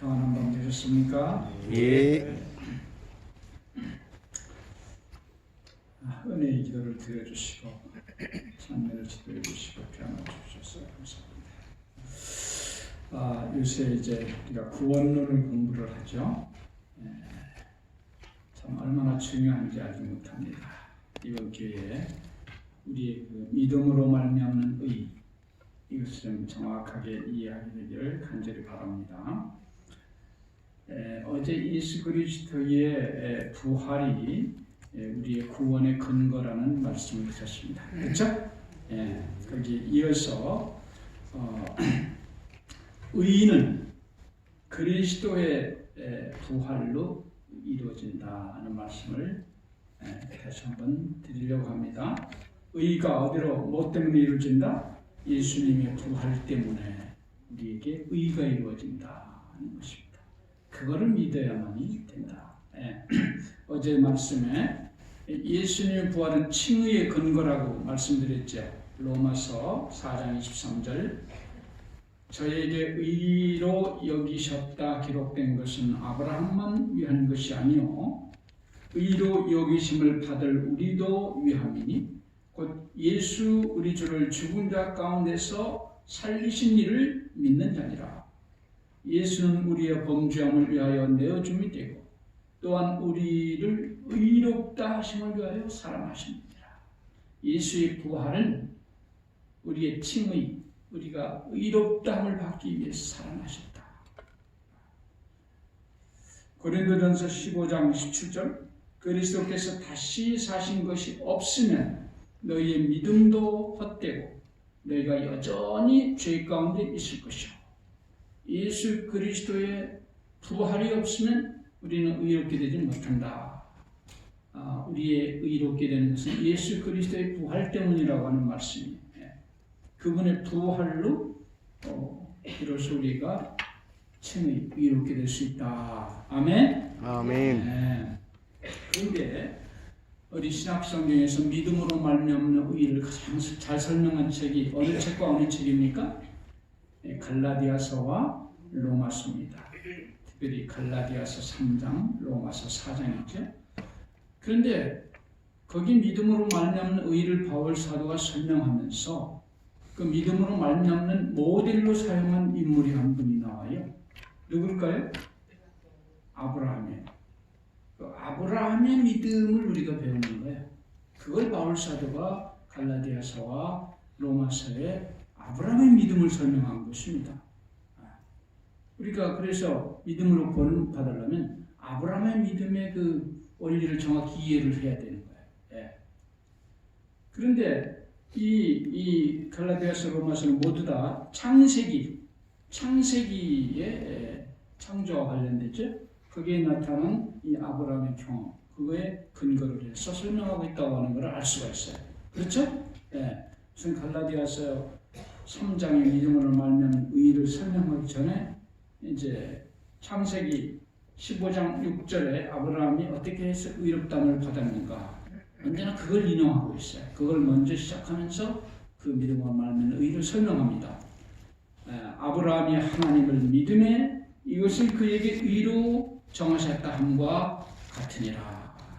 평안한 밤 되셨습니까? 예. 아, 은혜의 기도를 드려주시고 찬미를 지도해 주시고 평안을 주셔서 감사합니다. 아, 요새 이제 우리가 구원론을 공부를 하죠. 예, 참 얼마나 중요한지 알지 못합니다. 이번 기회에 우리의 그 믿음으로 말미암는 의 이것을 좀 정확하게 이해하게 되기를 간절히 바랍니다. 에, 어제 예수 그리스도의 에, 부활이 에, 우리의 구원의 근거라는 말씀을 드렸습니다. 그렇죠? 예, 거기 이어서 어, 의인은 그리스도의 에, 부활로 이루어진다는 말씀을 에, 다시 한번 드리려고 합니다. 의가 어디로 뭐 때문에 이루어진다? 예수님의 부활 때문에 우리에게 의가 이루어진다는 것입니다. 그거를 믿어야만이 된다. 예. 어제 말씀에 예수님의 부활은 칭의의 근거라고 말씀드렸죠. 로마서 4장 23절 저에게 의로 여기셨다 기록된 것은 아브라함만 위한 것이 아니요 의로 여기심을 받을 우리도 위함이니 곧 예수 우리 주를 죽은 자 가운데서 살리신 이를 믿는 자니라. 예수는 우리의 범죄함을 위하여 내어줌이 되고 또한 우리를 의롭다 하심을 위하여 사랑하십니다. 예수의 부활은 우리의 칭의, 우리가 의롭다함을 받기 위해서 사랑하셨다. 고린도전서 15장 17절 그리스도께서 다시 사신 것이 없으면 너희의 믿음도 헛되고 너희가 여전히 죄 가운데 있을 것이요. 예수 그리스도의 부활이 없으면 우리는 의롭게 되지 못한다. 아, 우리의 의롭게 되는 것은 예수 그리스도의 부활 때문이라고 하는 말씀이에요. 예. 그분의 부활로 어, 비로소 우리가 칭의 의롭게 될 수 있다. 아멘. 아멘. 네. 그런데 우리 신학 성경에서 믿음으로 말미암는 의를 가장 잘 설명한 책이 어느 책과 어느 책입니까? 네, 갈라디아서와 로마서입니다. 특별히 갈라디아서 3장, 로마서 4장이죠. 그런데 거기 믿음으로 말미암는 의를 바울 사도가 설명하면서 그 믿음으로 말미암는 모델로 사용한 인물이 한 분이 나와요. 누굴까요? 아브라함이에요. 그 아브라함의 믿음을 우리가 배우는 거예요. 그걸 바울 사도가 갈라디아서와 로마서에 아브라함의 믿음을 설명한 것입니다. 아, 우리가 그래서 믿음으로 구원 받으려면 아브라함의 믿음의 그 원리를 정확히 이해를 해야 되는 거예요. 예. 그런데 이, 이 갈라디아서 로마서는 모두 다 창세기, 창세기의 예, 창조와 관련됐죠. 거기에 나타난 이 아브라함의 경험, 그거에 근거를 해서 설명하고 있다고 하는 것을 알 수가 있어요. 그렇죠? 예. 우선 갈라디아서 3장의 믿음으로 말면 의를 설명하기 전에 이제 창세기 15장 6절에 아브라함이 어떻게 해서 의롭담을 받았는가 언제나 그걸 인용하고 있어요. 그걸 먼저 시작하면서 그 믿음으로 말면 의를 설명합니다. 예, 아브라함이 하나님을 믿음에 이것을 그에게 의로 정하셨다 함과 같으니라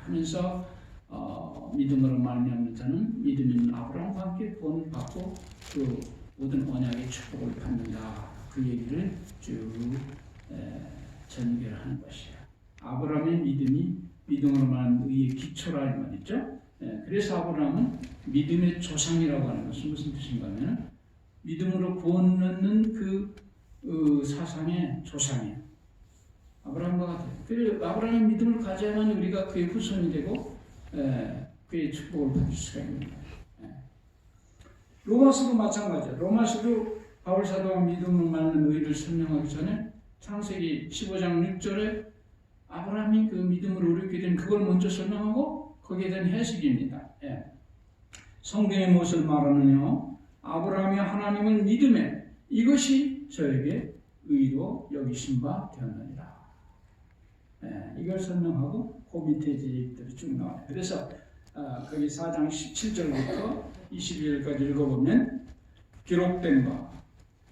하면서 어, 믿음으로 말미암는 자는 믿음 있는 아브라함과 함께 구원을 받고 그 모든 언약의 축복을 받는다 그 얘기를 쭉 에, 전개하는 것이에요. 아브라함의 믿음이 믿음으로 말하는 의의 기초라 이 말이죠. 에, 그래서 아브라함은 믿음의 조상이라고 하는 것은 무슨 뜻인가 하면 믿음으로 구원 얻는 그 어, 사상의 조상이에요. 아브라함과 같아요. 그 아브라함의 믿음을 가져야만 우리가 그의 후손이 되고 에, 그의 축복을 받을 수가 있는 거예요. 에. 로마서도 마찬가지예요. 로마서도 바울 사도가 믿음을 말하는 의를 설명하기 전에 창세기 15장 6절에 아브라함이 그 믿음으로 어렵게 된 그걸 먼저 설명하고 거기에 대한 해석입니다. 예. 성경의 무엇을 말하느냐? 아브라함이 하나님을 믿음에 이것이 저에게 의로 여기신 바 되었느니라. 예, 이걸 설명하고 그 밑에 얘기들이 쭉 나와요. 그래서 아, 거기 4장 17절부터 22절까지 읽어보면 기록된 바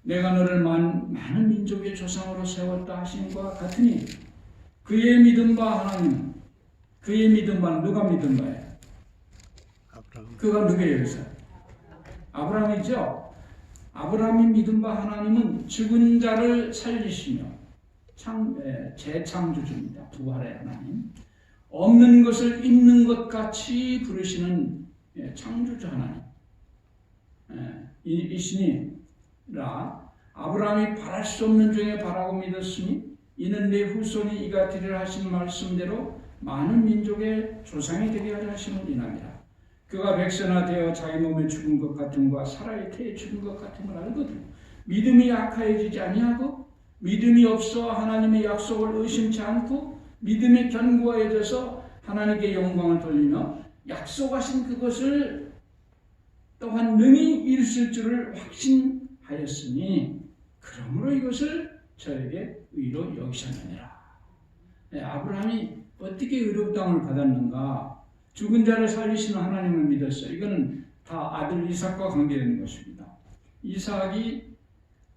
내가 너를 많, 많은 민족의 조상으로 세웠다 하심과 같으니 그의 믿음 바 하나님 그의 믿음 바 누가 믿음 바예요? 아브라함 그가 누구예요? 여기서? 아브라함이죠. 아브라함이 믿음 바 하나님은 죽은 자를 살리시며 창, 에, 재창조주입니다. 부활의 하나님. 없는 것을 있는 것 같이 부르시는 예, 창조주 하나님. 예, 이, 이시니라 아브라함이 바랄 수 없는 중에 바라고 믿었으니 이는 내 후손이 되리라 하신 말씀대로 많은 민족의 조상이 되게 하려 하심을 인함이라. 그가 백선화되어 자기 몸에 죽은 것 같음과 사라의 태에 죽은 것 같음을 알거든. 믿음이 약하여지지 아니하고 믿음이 없어 하나님의 약속을 의심치 않고 믿음이 견고해져서 하나님께 영광을 돌리며 약속하신 그것을 또한 능히 이루실 줄을 확신하였으니 그러므로 이것을 저에게 의로 여기셨느니라. 네, 아브라함이 어떻게 의롭다함을 받았는가? 죽은 자를 살리시는 하나님을 믿었어요. 이거는 다 아들 이삭과 관계되는 것입니다. 이삭이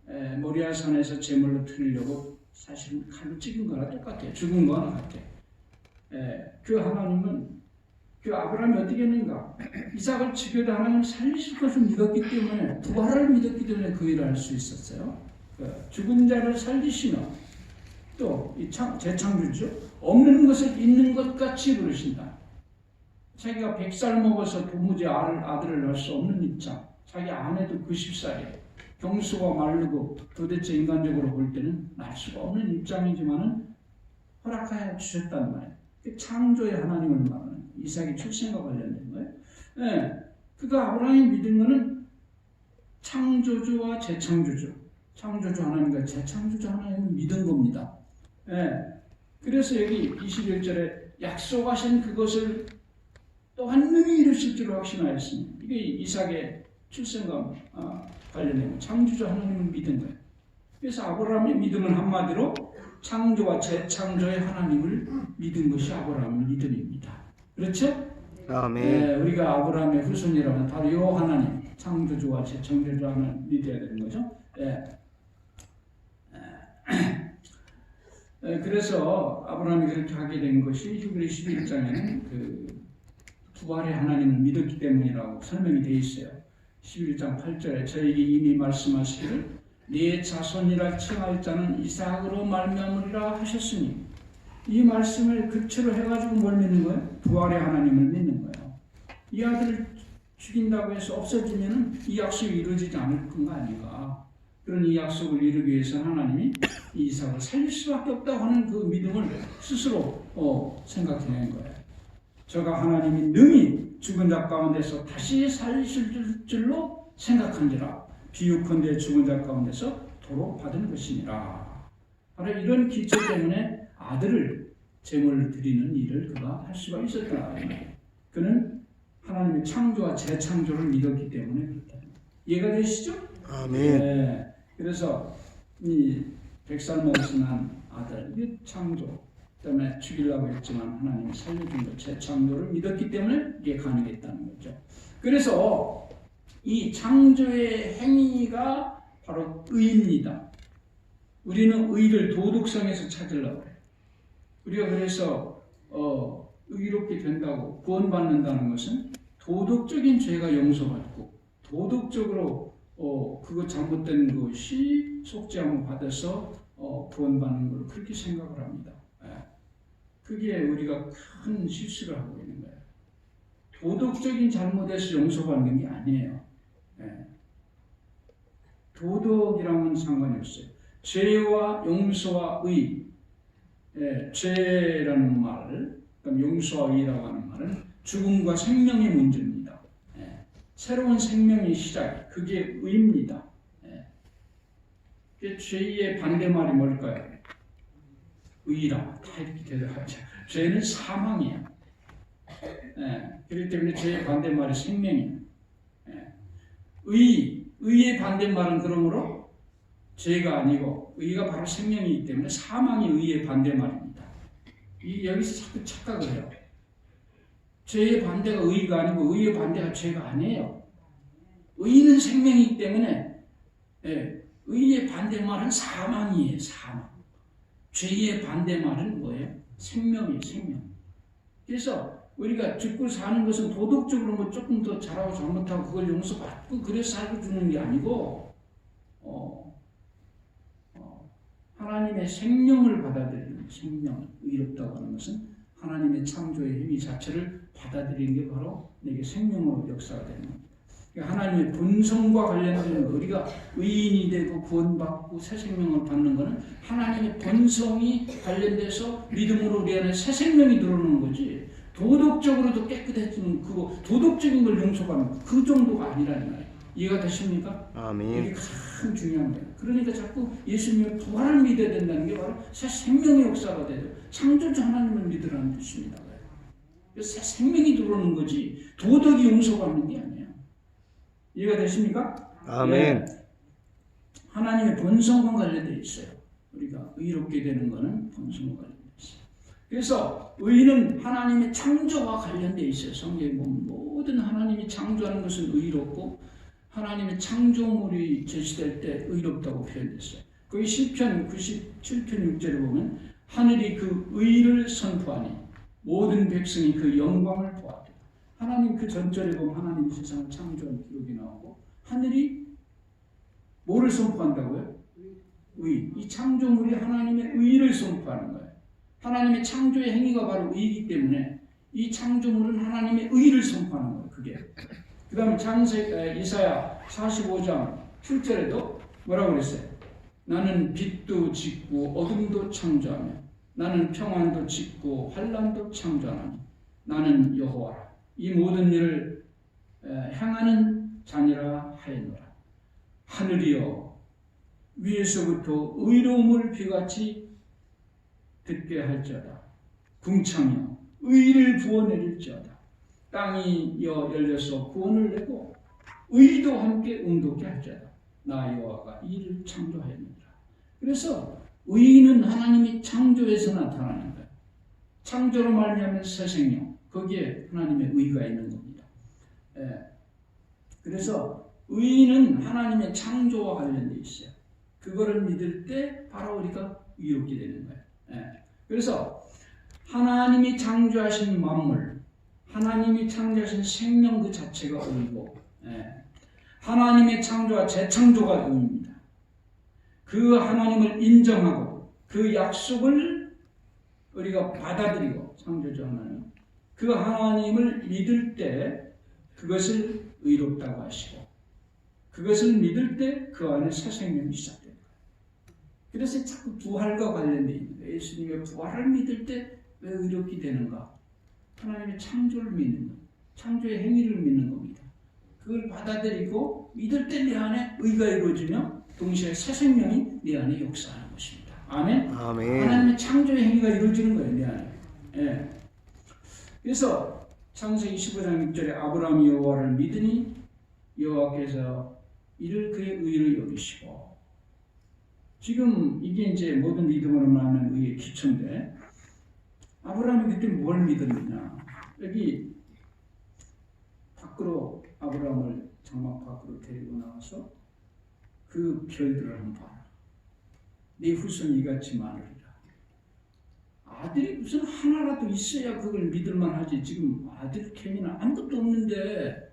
에, 모리아 산에서 제물로 드리려고 사실은 칼로 찍은 거랑 똑같아요. 죽은 거랑 같아. 에, 그 하나님은 그 아브라함이 어떻게 했는가? 이삭을 죽여도 하나님 살리실 것을 믿었기 때문에 부활을 믿었기 때문에 그 일을 할 수 있었어요. 그 죽은 자를 살리시며 또이 재창조죠. 없는 것을 있는 것 같이 부르신다. 자기가 100살 먹어서 부무제 아들을 낳을 수 없는 입장. 자기 아내도 90살이에요. 경수가 마르고 도대체 인간적으로 볼 때는 낳을 수가 없는 입장이지만은 허락하여 주셨단 말이에요. 그 창조의 하나님을 말하는 이삭의 출생과 관련된 거예요. 예, 그가 아브라함이 믿은 거는 창조주와 재창조주, 창조주 하나님과 재창조주 하나님을 믿은 겁니다. 예, 그래서 여기 21절에 약속하신 그것을 또한 능히 이루실 줄 확신하였습니다. 이게 이삭의 출생과 어, 관련된 창조주 하나님을 믿은 거예요. 그래서 아브라함의 믿음은 한마디로 창조와 재창조의 하나님을 믿은 것이 아브라함의 믿음입니다. 그렇죠? 아멘 네, 우리가 아브라함의 후손이라면 바로 이 하나님, 창조주와 재창조주 하나님 믿어야 되는 거죠. 예. 예, 그래서 아브라함이 그렇게 하게 된 것이 히브리 11장에는 그 부활의 하나님을 믿었기 때문이라고 설명이 되어 있어요. 11장 8절에 저에게 이미 말씀하시기를 네 자손이라 칭할 자는 이삭으로 말미암으리라 하셨으니 이 말씀을 급체로 해가지고 뭘 믿는 거예요? 부활의 하나님을 믿는 거예요. 이 아들을 죽인다고 해서 없어지면 이 약속이 이루어지지 않을 건가 아닌가. 그런 이 약속을 이루기 위해서 하나님이 이 이삭을 살릴 수밖에 없다고 하는 그 믿음을 스스로 어, 생각해낸 거예요. 저가 하나님이 능히 죽은 자 가운데서 다시 살리실 줄로 생각한지라 비유컨대 죽은 자 가운데서 도로 받은 것이니라. 바로 이런 기초 때문에 아들을 제물을 드리는 일을 그가 할 수가 있었다. 그는 하나님의 창조와 재창조를 믿었기 때문에 그렇다. 이해가 되시죠? 아멘 네. 그래서 이 백살 먹으신 한 아들, 이 창조, 때문에 죽이려고 했지만 하나님이 살려준 것, 재창조를 믿었기 때문에 이게 가능했다는 거죠. 그래서 이 창조의 행위가 바로 의입니다. 우리는 의를 도덕성에서 찾으려고 해요. 우리가 그래서 어, 의롭게 된다고 구원받는다는 것은 도덕적인 죄가 용서받고 도덕적으로 어, 그거 잘못된 것이 속죄함을 받아서 어, 구원받는 걸 그렇게 생각을 합니다. 예. 그게 우리가 큰 실수를 하고 있는 거예요. 도덕적인 잘못에서 용서받는 게 아니에요. 예. 도덕이랑은 상관이 없어요. 죄와 용서와 의, 예, 죄라는 말, 그럼 용서와 의라고 하는 말은 죽음과 생명의 문제입니다. 예. 새로운 생명의 시작, 그게 의입니다. 예. 그 죄의 반대말이 뭘까요? 의라 다 이렇게 대답하죠. 죄는 사망이야. 예, 그렇기 때문에 죄의 반대말이 생명이야. 예. 의, 의의 반대말은 그러므로 죄가 아니고 의가 바로 생명이기 때문에 사망이 의의 반대말입니다. 이 여기서 자꾸 착각을 해요. 죄의 반대가 의가 아니고 의의 반대가 죄가 아니에요. 의는 생명이기 때문에 예, 의의 반대말은 사망이에요. 사망. 죄의 반대말은 뭐예요? 생명이에요. 생명. 그래서 우리가 죽고 사는 것은 도덕적으로 뭐 조금 더 잘하고 잘못하고 그걸 용서받고 그래서 살고 주는 게 아니고 어, 어, 하나님의 생명을 받아들이는 생명 의롭다고 하는 것은 하나님의 창조의 힘이 자체를 받아들이는 게 바로 내게 생명으로 역사가 되는 겁니다. 그러니까 하나님의 본성과 관련된 우리가 의인이 되고 구원받고 새 생명을 받는 것은 하나님의 본성이 관련돼서 믿음으로 우리 안에 새 생명이 들어오는 거지 도덕적으로도 깨끗해지는 그거 도덕적인 걸 용서받는 그 정도가 아니라는 말이에요. 이해가 되십니까? 이게 아멘. 가장 중요한 거예요. 그러니까 자꾸 예수님의 부활을 믿어야 된다는 게 바로 새 생명의 역사가 되죠. 창조주 하나님을 믿으라는 뜻입니다. 새 생명이 들어오는 거지 도덕이 용서받는 게 아니에요. 이해가 되십니까? 아멘. 예. 하나님의 본성과 관련되어 있어요. 우리가 의롭게 되는 것은 본성과 관련되어 있어요. 그래서 의는 하나님의 창조와 관련되어 있어요. 성경에 보면 모든 하나님이 창조하는 것은 의롭고 하나님의 창조물이 제시될 때 의롭다고 표현됐어요. 거기 시편 97편 6절에 보면 하늘이 그 의를 선포하니 모든 백성이 그 영광을 보았다. 하나님 그 전절에 보면 하나님 세상을 창조한 기록이 나오고 하늘이 뭐를 선포한다고요? 의. 이 창조물이 하나님의 의를 선포하는 거예요. 하나님의 창조의 행위가 바로 의이기 때문에 이 창조물은 하나님의 의를 선포하는 거예요. 그게. 그 다음에 창세 에, 이사야 45장 7절에도 뭐라고 그랬어요? 나는 빛도 짓고 어둠도 창조하며 나는 평안도 짓고 환란도 창조하니 나는 여호와라. 이 모든 일을 에, 행하는 자니라 하였노라. 하늘이여 위에서부터 의로움을 비같이 듣게 할지어다. 궁창이여 의를 부어내릴지어다. 땅이 여 열려서 구원을 내고 의도 함께 응독게 할지어다. 나 여호와가 이를 창조하였느니라. 그래서 의는 하나님이 창조에서 나타나는 거예요. 창조로 말미암은 새 생명 거기에 하나님의 의가 있는 겁니다. 예. 그래서 의는 하나님의 창조와 관련돼 있어요. 그거를 믿을 때 바로 우리가 의롭게 되는 거예요. 예. 그래서 하나님이 창조하신 만물, 하나님이 창조하신 생명 그 자체가 의고, 예. 하나님의 창조와 재창조가 의입니다. 그 하나님을 인정하고 그 약속을 우리가 받아들이고 창조주 하나님, 그 하나님을 믿을 때 그것을 의롭다고 하시고 그것을 믿을 때 그 안에 새 생명이 시작됩니다. 그래서 자꾸 부활과 관련되어 있는. 예수님의 부활을 믿을 때 왜 의롭게 되는가? 하나님의 창조를 믿는 것, 창조의 행위를 믿는 겁니다. 그걸 받아들이고 믿을 때 내 안에 의가 이루어지며 동시에 새 생명이 내 안에 역사하는 것입니다. 아멘. 아멘. 하나님의 창조의 행위가 이루어지는 거예요, 내 안에. 예. 그래서 창세기 15장 6절에 아브라함이 여호와를 믿으니 여호와께서 이를 그의 의를 여기시고 지금 이게 이제 모든 믿음으로 말하는 의의 기초인데 아브라함이 그때 뭘 믿었느냐 여기 밖으로 아브라함을 장막 밖으로 데리고 나와서 그 별들을 한번 봐라 네 후손 이같이 많으리라 아들이 무슨 하나라도 있어야 그걸 믿을만 하지 지금 아들 캠이나 아무것도 없는데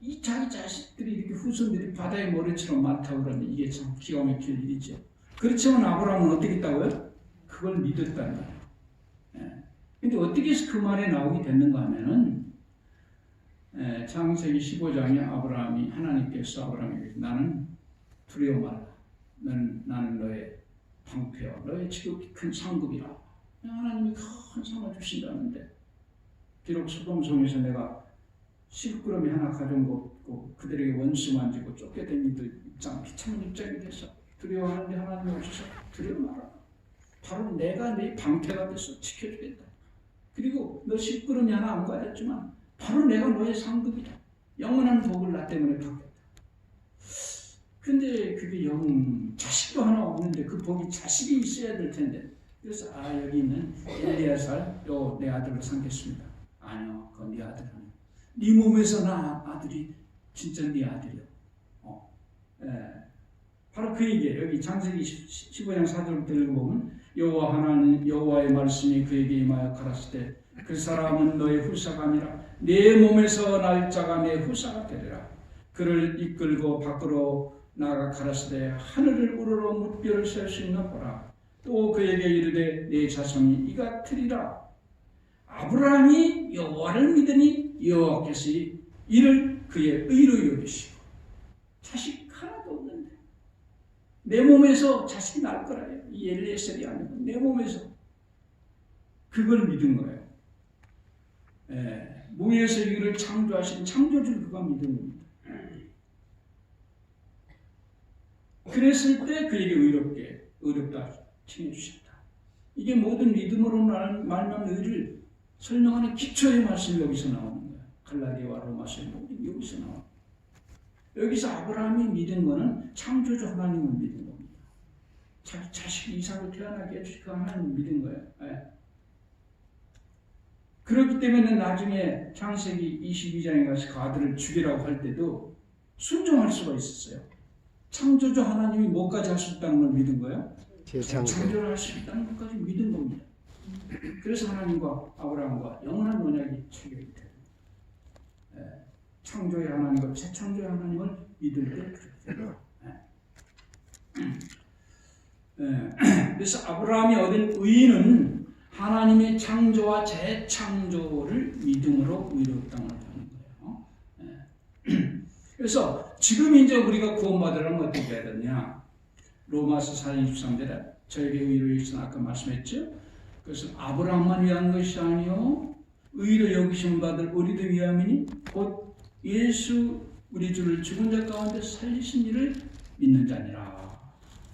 이 자기 자식들이 이렇게 후손들이 바다의 모래처럼 많다고 그러니 이게 참 기가 막힐 일이죠. 그렇지만 아브라함은 어떻게 했다고요? 그걸 믿었다는 거예요. 예. 근데 어떻게 해서 그 말이 나오게 됐는가 하면은 예, 창세기 15장에 아브라함이 하나님께서 아브라함에게 나는 두려워 말라. 나는, 나는 너의 방패와 너의 지극히 큰 상급이라. 하나님이 큰 상을 주신다는데 비록 소돔성에서 내가 실구름이 하나 가져온 거 없고 그들에게 원수 만 지고 쫓겨된 이들 입장 비참한 입장이 돼서 두려워하는데 하나님 오셔서 두려워 마라. 바로 내가 네 방패가 돼서 지켜주겠다. 그리고 너 실구름이 하나 안 가졌지만 바로 내가 너의 상급이다. 영원한 복을 나 때문에 받겠다. 근데 그게 영 자식도 하나 없는데 그 복이 자식이 있어야 될 텐데 그래서 아 여기 있는 엘리야살 요내 아들을 삼겠습니다. 아니요, 그건 네 아들 아니야. 네 몸에서 나 아들이 진짜 네 아들이야. 어, 예. 바로 그 얘기예요. 여기 창세기 15장 4절부터 읽어보면 여호와 하나님 여호와의 말씀이 그에게 임하여 가라스 때그 사람은 너의 후사가 아니라 내 몸에서 날 자가 내 후사가 되리라. 그를 이끌고 밖으로 나가 가라스되 하늘을 우러러 무뼈를 셀수 있는 보라. 또 그에게 이르되 내 자손이 이 같으리라. 아브라함이 여호와를 믿으니 여호와께서 이를 그의 의로 여기시고 자식 하나도 없는데 내 몸에서 자식이 날 거라요. 이 엘리에셀이 아니고 내 몸에서 그걸 믿은 거예요. 예, 무에서 이를 창조하신 창조주를 그가 믿은 겁니다. 그랬을 때 그에게 의롭게 의롭다 칭해 주셨다. 이게 모든 믿음으로 말- 말미암는 의를 설명하는 기초의 말씀이 여기서 나오는 거예요. 갈라디아와 로마서 여기서 나와. 여기서 아브라함이 믿은 거는 창조주 하나님을 믿은 겁니다. 자기 자식 이삭을 태어나게 해주신 그 하나님을 믿은 거예요. 예. 그렇기 때문에 나중에 창세기 22장에 가서 그 아들을 죽이라고 할 때도 순종할 수가 있었어요. 창조주 하나님이 뭐까지 할 수 있다는 걸 믿은 거예요? 창조를 할 수 있다는 것까지 믿은 겁니다. 그래서 하나님과 아브라함과 영원한 언약이 체결이 돼요. 예, 창조의 하나님과 재창조의 하나님을 믿을 때 그렇게 돼요. 예. 예, 그래서 아브라함이 얻은 의는 하나님의 창조와 재창조를 믿음으로 의롭다는 거예요. 예. 그래서 지금 이제 우리가 구원받으려면 어떻게 해야 되냐? 로마서 4장 23절에 저에게 의로 있으나 아까 말씀했죠. 그것은 아브라함만 위한 것이 아니요 의로 여기심 받을 우리도 위함이니 곧 예수 우리 주를 죽은 자 가운데 살리신 이를 믿는 자니라.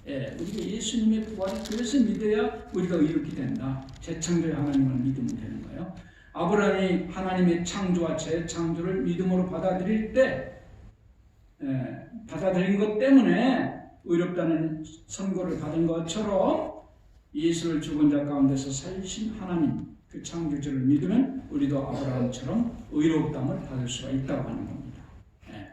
예, 우리가 예수님의 부활을 그래서 믿어야 우리가 의롭게 된다. 재창조의 하나님을 믿으면 되는 거예요. 아브라함이 하나님의 창조와 재창조를 믿음으로 받아들일 때 예, 받아들인 것 때문에 의롭다는 선고를 받은 것처럼 예수를 죽은 자 가운데서 살리신 하나님 그 창조주를 믿으면 우리도 아브라함처럼 의롭담을 받을 수가 있다고 하는 겁니다. 예.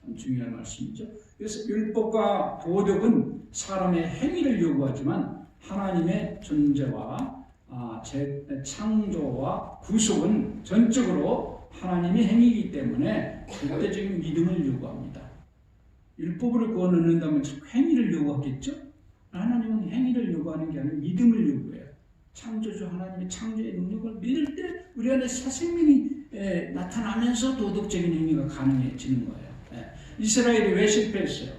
참 중요한 말씀이죠. 그래서 율법과 도덕은 사람의 행위를 요구하지만 하나님의 존재와 아, 재, 창조와 구속은 전적으로 하나님의 행위이기 때문에 절대적인 믿음을 요구합니다. 율법으로 구원 얻는다면 행위를 요구하겠죠? 하나님은 행위를 요구하는 게 아니라 믿음을 요구해요. 창조주 하나님의 창조의 능력을 믿을 때 우리 안에 새 생명이 에, 나타나면서 도덕적인 행위가 가능해지는 거예요. 예. 이스라엘이 왜 실패했어요?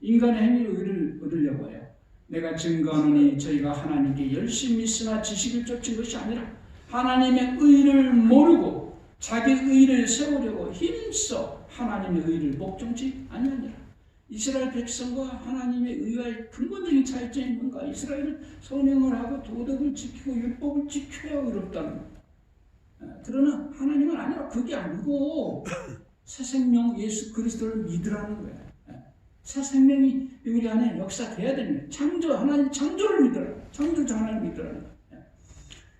인간의 행위로 의를 얻으려고 해요. 내가 증거하노니 저희가 하나님께 열심히 쓰나 지식을 쫓은 것이 아니라 하나님의 의를 모르고 자기 의를 세우려고 힘써 하나님의 의를 목정치 아니하니라. 이스라엘 백성과 하나님의 의와의 근본적인 차이점이 뭔가? 이스라엘은 선행을 하고 도덕을 지키고 율법을 지켜야 의롭다는 겁니다. 어, 그러나 하나님은 아니라 그게 아니고 새 생명 예수 그리스도를 믿으라는 거예요. 예. 새 생명이 우리 안에 역사돼야 됩니다. 창조 하나님 창조를 믿으라. 창조주 하나님. 예.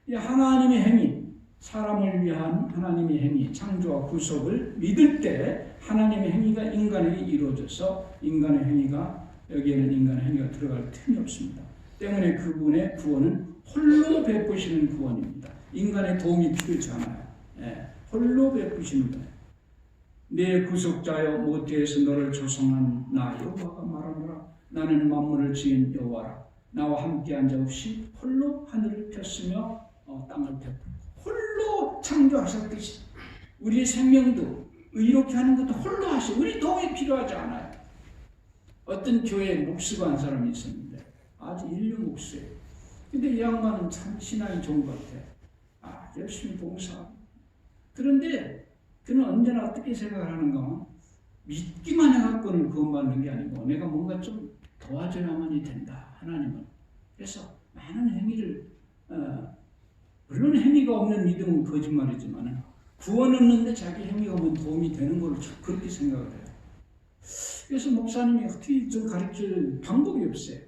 이 하나님의 행위 사람을 위한 하나님의 행위, 창조와 구속을 믿을 때 하나님의 행위가 인간에게 이루어져서 인간의 행위가 여기에는 인간의 행위가 들어갈 틈이 없습니다. 때문에 그분의 구원은 홀로 베푸시는 구원입니다. 인간의 도움이 필요치 않아요. 예, 홀로 베푸시는 거예요. 내 구속자여 모태에서 너를 조성한 나 여호와가 말하노라 나는 만물을 지은 여호와라 나와 함께한 자 없이 홀로 하늘을 폈으며 어, 땅을 베풀고 홀로 창조하셨듯이 우리의 생명도 이렇게 하는 것도 홀로 하시. 우리 도움이 필요하지 않아요. 어떤 교회에 목수가 한 사람이 있었는데 아주 인류 목수예요. 근데 이 양반은 참 신앙이 좋은 것 같아. 아 열심히 봉사. 그런데 그는 언제나 어떻게 생각을 하는가? 믿기만 해갖고는 구원받는 게 아니고 내가 뭔가 좀 도와줘야만이 된다. 하나님은. 그래서 많은 행위를 어, 물론 행위가 없는 믿음은 거짓말이지만 구원 얻는데 자기 행위가 오면 도움이 되는 걸로 그렇게 생각을 해요. 그래서 목사님이 어떻게 좀 가르칠 방법이 없어요.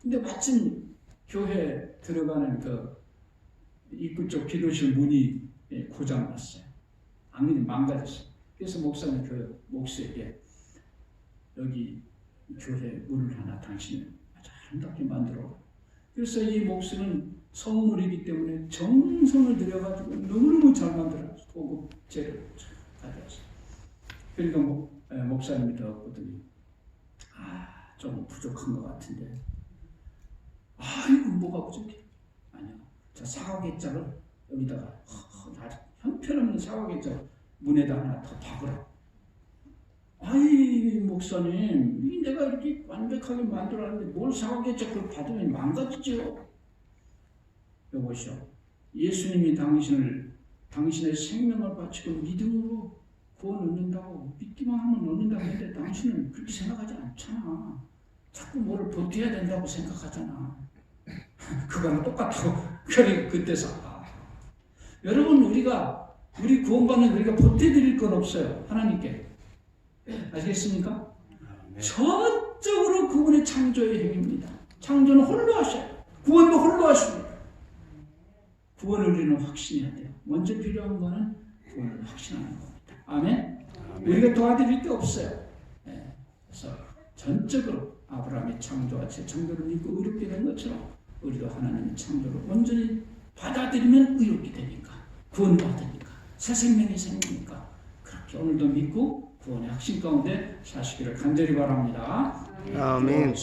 근데 마침 교회 들어가는 그 입구 쪽 기도실 문이 예, 고장났어요. 안이 망가졌어요. 그래서 목사님 그 목수에게 여기 교회 문을 하나 당신이 아주 아름답게 만들어. 그래서 이 목수는 성물이기 때문에 정성을 들여가지고 너무너무 잘 만들어. 고급 재료를 가져왔어. 그러니까 목사님이 들었거든요. 아, 좀 부족한 것 같은데. 아, 이거 뭐가 부족해? 아니요. 저 사과개자를 여기다가 허, 허, 아주 형편없는 사과개자 문에다 하나 더 박으라. 아이 목사님, 이 내가 이렇게 완벽하게 만들었는데 뭘 사과개자 그걸 받으면 망가지죠. 여보시오. 예수님이 당신을 당신의 생명을 바치고 믿음으로 구원 얻는다고 믿기만 하면 얻는다고 했는데 당신은 그렇게 생각하지 않잖아. 자꾸 뭐를 보태야 된다고 생각하잖아. 그거랑 똑같다고. 그러니까 그때서 아. 여러분 우리가 우리 구원받는 우리가 보태드릴 건 없어요. 하나님께. 아시겠습니까? 전적으로 그분의 창조의 행위입니다. 창조는 홀로 하셔요. 구원도 홀로 하십니다. 구원을 우리는 확신해야 돼요. 먼저 필요한 거는 구원을 확신하는 겁니다. 아멘. 우리가 도와드릴 게 없어요. 예. 그래서 전적으로 아브라함의 창조와 제 창조를 믿고 의롭게 된 것처럼 우리도 하나님의 창조를 온전히 받아들이면 의롭게 되니까 구원받으니까 새 생명이 생기니까 그렇게 오늘도 믿고 구원의 확신 가운데 사시기를 간절히 바랍니다. 아멘.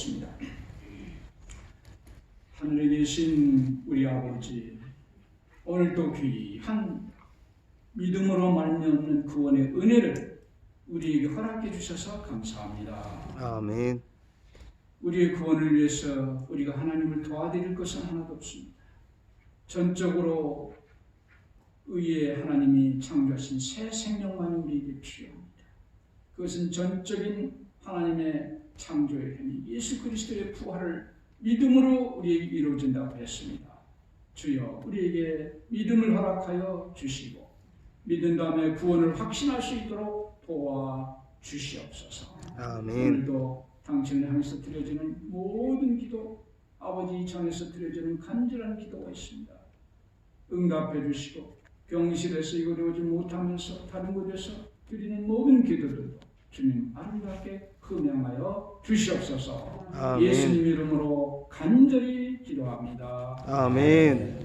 하늘에 계신 우리 아버지 오늘도 귀한 믿음으로 말미암는 구원의 은혜를 우리에게 허락해 주셔서 감사합니다. 아멘. 우리의 구원을 위해서 우리가 하나님을 도와드릴 것은 하나도 없습니다. 전적으로 의의 하나님이 창조하신 새 생명만이 우리에게 필요합니다. 그것은 전적인 하나님의 창조의 힘이 예수 그리스도의 부활을 믿음으로 우리에게 이루어진다고 했습니다. 주여 우리에게 믿음을 허락하여 주시고 믿은 다음에 구원을 확신할 수 있도록 도와 주시옵소서. 아멘. 오늘도 당신을 향해서 드려지는 모든 기도 아버지 전에서 드려지는 간절한 기도가 있습니다. 응답해 주시고 병실에서 이루어지 못하면서 다른 곳에서 드리는 모든 기도들도 주님 아름답게 흠양하여 주시옵소서. 아멘. 예수님 이름으로 간절히 기도합니다. 아멘.